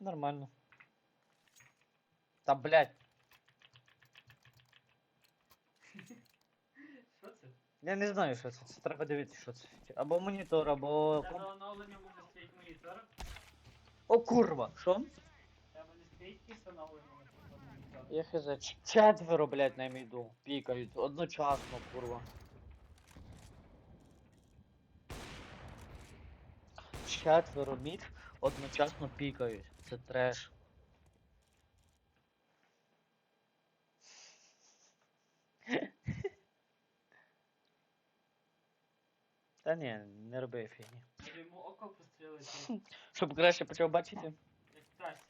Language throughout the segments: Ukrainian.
Нормально. Та блядь, Що це? я не знаю, що це. Це треба дивитися, що це. Або монітор, або. Комп- оновлення може стоїть монітор? О, курва! Що? Тебе не стоїть якісь оновлення на телефоні монітор? Я хз. Четверо, блядь, на іду. Пікають. Одночасно, курва. Четверо мід одночасно пікають. Це треш. Та ні, не роби фігні. Йому око пострілити, Щоб краще почав бачити. як знаєш?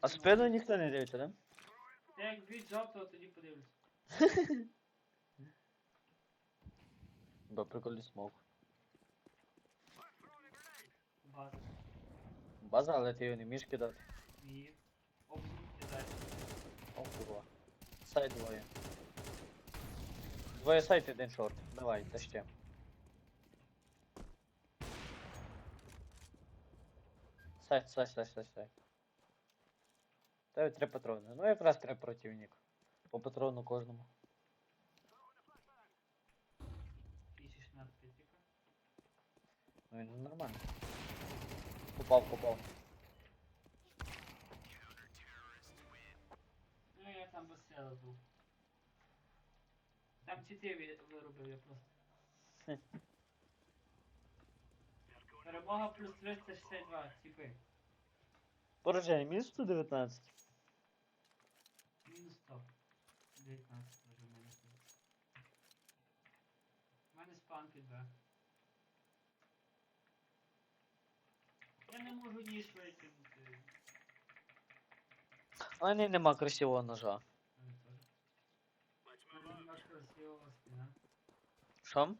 А спину ніхто не дивиться, да? Як б'ють жовтого, тоді подивлюсь. Бо прикольний смок. База. База, але ти його не вмієш кидати. І обзум кидати. О, курва. Сайт двоє. Двоє сайт, один шорт. Давай, та ще. Сайт, сайт, сайт, сайт, сайт. Й три патрони. Ну якраз три противник. По патрону кожному. Ну він нормально. Попав, попав. Ну я там весело був. Там чити ви- виробив я просто. Перемога плюс 362, типи. Пораження, мінус 119. Мінус 100. 19 може в мене. тут. У мене спан під Б. Я не можу ніж витягнути. А ні, нема красивого ножа. У мене теж. У мене немножко красивого спина. Що?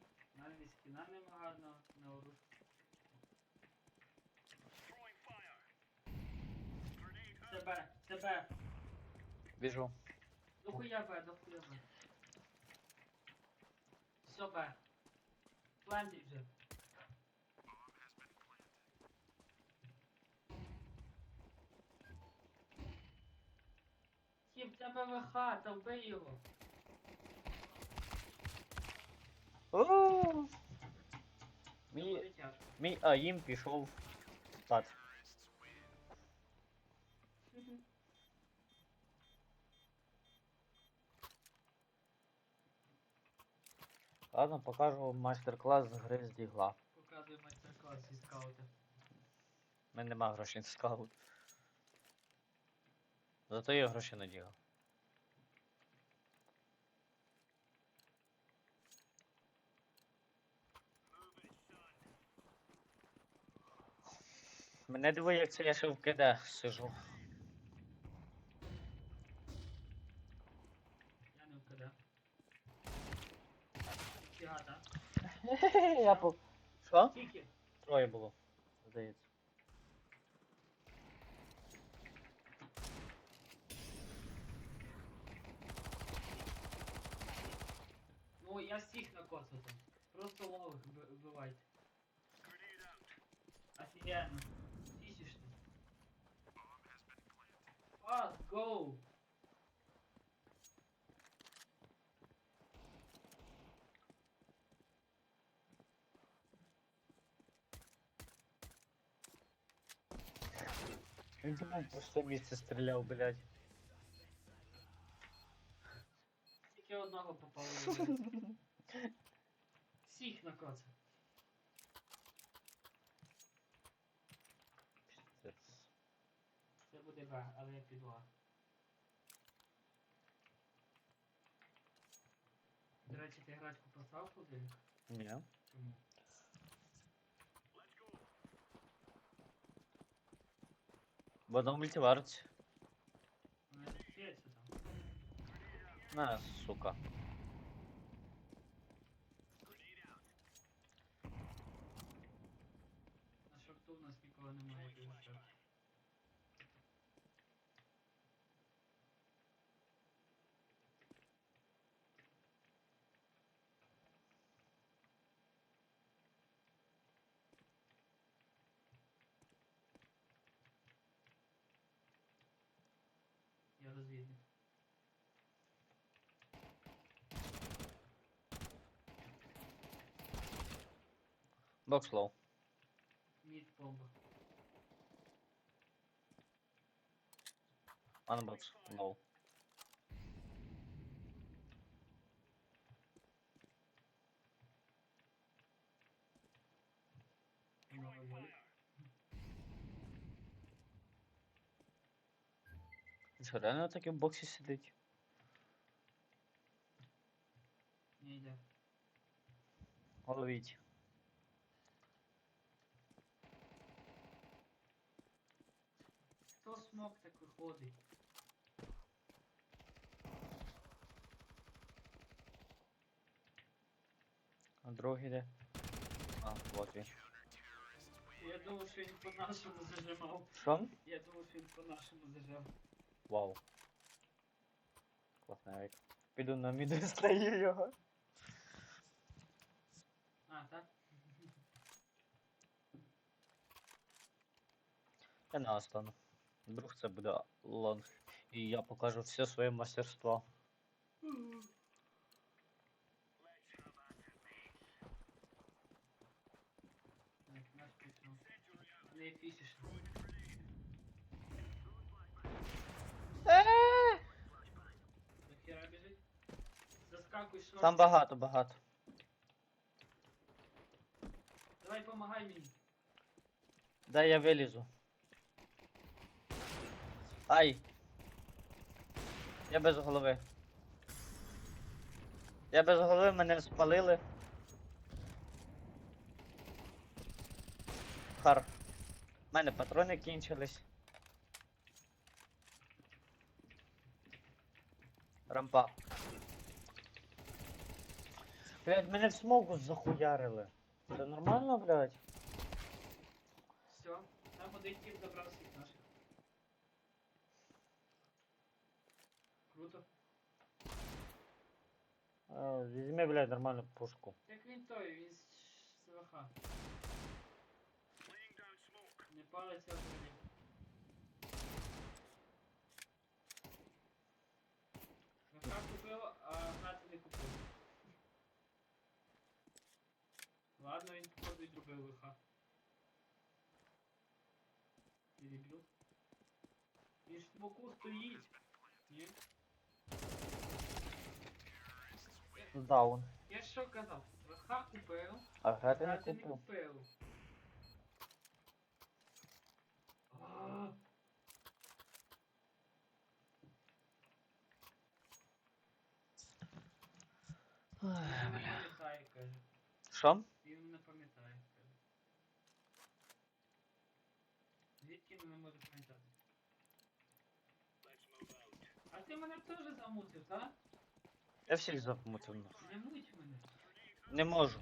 Б, це Б. Біжу. Дохуя Б, дохуя Б. Все Б. Плантить вже. Тіп, тебе ВХ, та вбий його. О! Це Мій, буде тяжко. мій АІМ пішов спати. Ладно, покажу майстер-клас з гри з дігла. Показує майстер-клас зі скаута. У мене нема грошей на скаут. Зато є гроші на дігл. Мене дивує, як це я ще в КД сижу. Я по. Що? Тільки. Троє було, здається. Ну, я всіх накоцав там. Просто лових вби- вбивайте. Офігенно. Тисячно. Пас, гоу! По мене просто місце стріляв, блядь. Тільки одного попало. Всіх накоцав. Пиздец. Це буде Б, але я піду А. До речі, ти грачку поставив куди? Ні. Чому? В там. На, сука. Я розвідник. Бокс лоу. Мід бомба. Анбокс лоу. Ой-ой-ой. Що, реально таки в боксі сидить? Не йде. Ловіть. Хто смог так виходить? А другий де? А, вот він. Я думав, що він по-нашому зажимав. Що? Я думав, що він по-нашому зажав. Вау. Класний вік. Піду на міду стаю його. А, так? Я на остану. Вдруг це буде лонг. І я покажу все своє мастерство. Так, наш пішов. Не фісиш. До хера біжить. Заскакуй шорт. Там багато, багато. Давай помагай мені. Дай я вилізу. Ай! Я без голови. Я без голови, мене спалили. Хар. У мене патрони кінчились. Рампа. Блять, мене в смогу захуярили. Це нормально, блядь? Все. Там один тип забрав всіх наших. Круто. А, Візьми, блядь, нормальну пушку. Як він той, він з СВХ. Не палиться взагалі. Ладно, він походу відробив ВХ. Переб'ють. Він ж в боку стоїть. Ні? Даун. Я ж що казав? ВХ купив, А грати не грати не купив. купив. А, Ой, Він не бля. пам'ятає, каже. Що? Ти мене теж замутив, так? Я всіх замутив. Не муть мене. Не можу.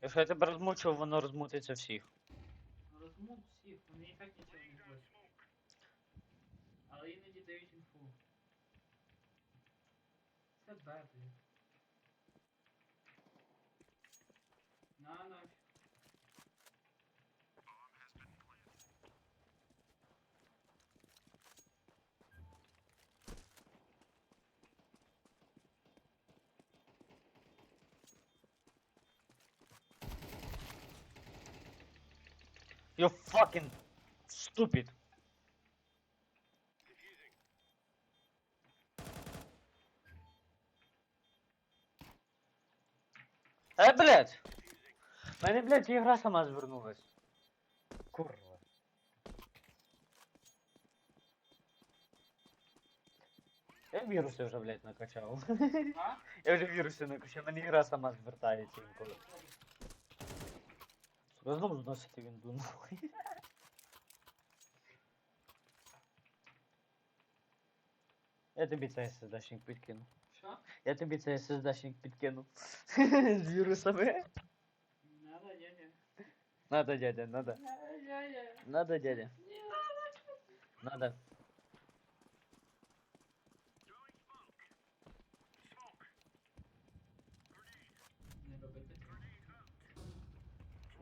Якщо я тебе розмучу, воно розмутиться всіх. Розмут всіх, вони і так нічого не хочуть. Але іноді дають інфу. Це бедлі. На нафіг. You fucking stupid. Е, блядь! В Мене, блядь, ігра сама звернулась. Курва. Я віруси вже, блядь, накачав. А? Я вже віруси накачав, мене ігра сама звертається інколи. Сука, знову зносити вінду нахуй. Я тобі цей SSD-шник підкину. Що? Я тобі цей SSD-шник підкину. З вірусами. Надо, ні. Надо, дядя, надо. Надо, дядя. Надо. Надо.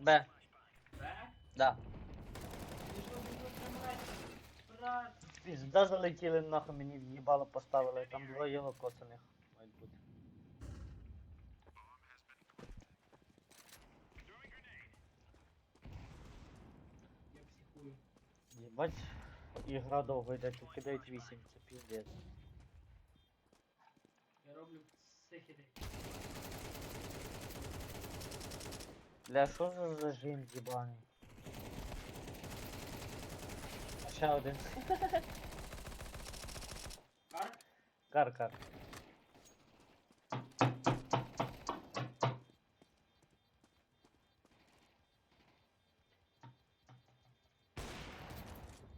Б. Бе? Да. Пізда залетіли нахуй мені в'їбало поставили. Там двоє локоцаних мають бути. Єбать, ігра довго йде, тут кидають 8, це піздець. Я роблю психіди. Бля, що за зажим зібаний? А ще один. Кар? Кар, кар.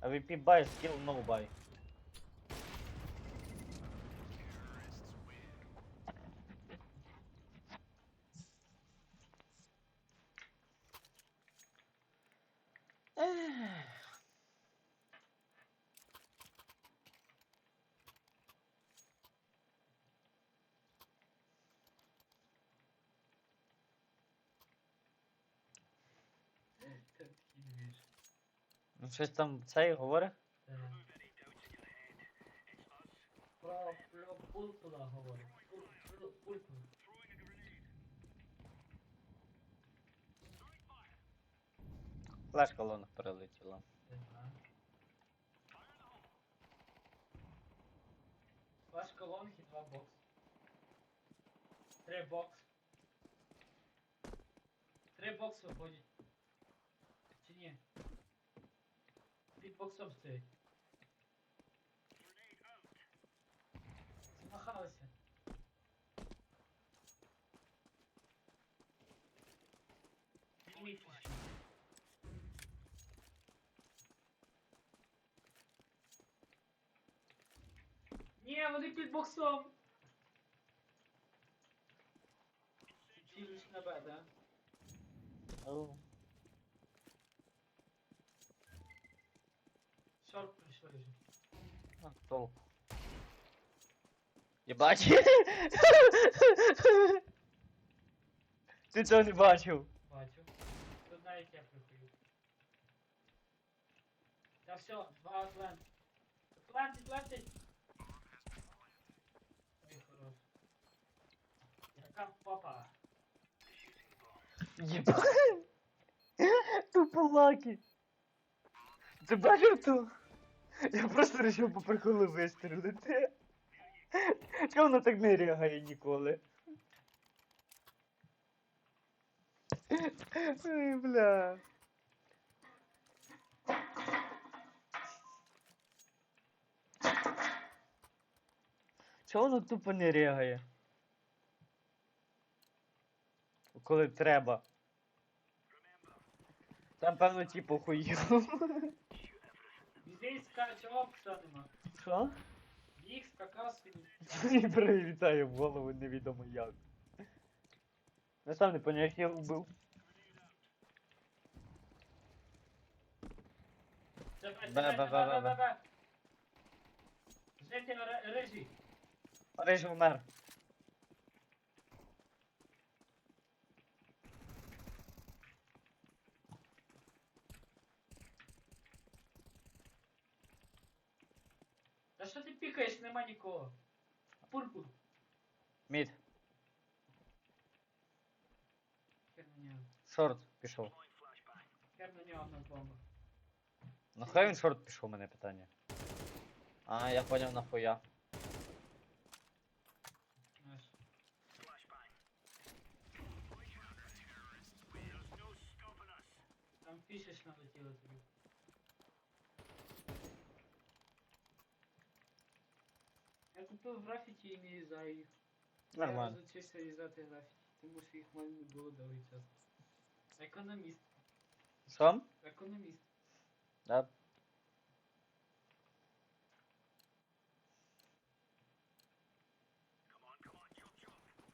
А ви пібай, скіл ноубай. No Ну щось там цей говорить? Про, про пулпула говорю. Пул- пул- Пулпул. Флешка лонг перелетіла. Не колонки, два бокс. Три бокс. Три бокс виходять. Ні? Під боксом стоїть. Замахалися. Ні, вони під боксом. На Б, да? Ау. А, толку. Єбать! Ти цього не бачив. Бачу. Тут навіть я прихою. Та все, два Атлант. Атлант, Атлантить. Ой, хорош. Яка папа. Єбать! Тупо лаки. Ти бачив ту? Я просто вирішив по приколу вистрілити. Чого воно так не рягає ніколи? Ой, бля. Чого воно тупо не рягає? Коли треба. Там певно типу хуїв. Візей скачав, що нема. Що? Їх скакав собі. І прилітає в голову невідомо як. Я сам не поняв, як я вбив. Давай, Бе, давай, бе, давай, що ти пікаєш, нема нікого. Пурпур. Мід. Хер на нього. Шорт пішов. Хер на нього одна бомба. Ну хай він шорт пішов, у мене питання. А, я поняв нахуя. Знаєш. Там пішеш налетіло тобі. Я купив графіті і не юзаю їх. Я Нормально. розучився юзати графіті, тому що їх в мене не було довгий час. Економіст. Що? Економіст. Да,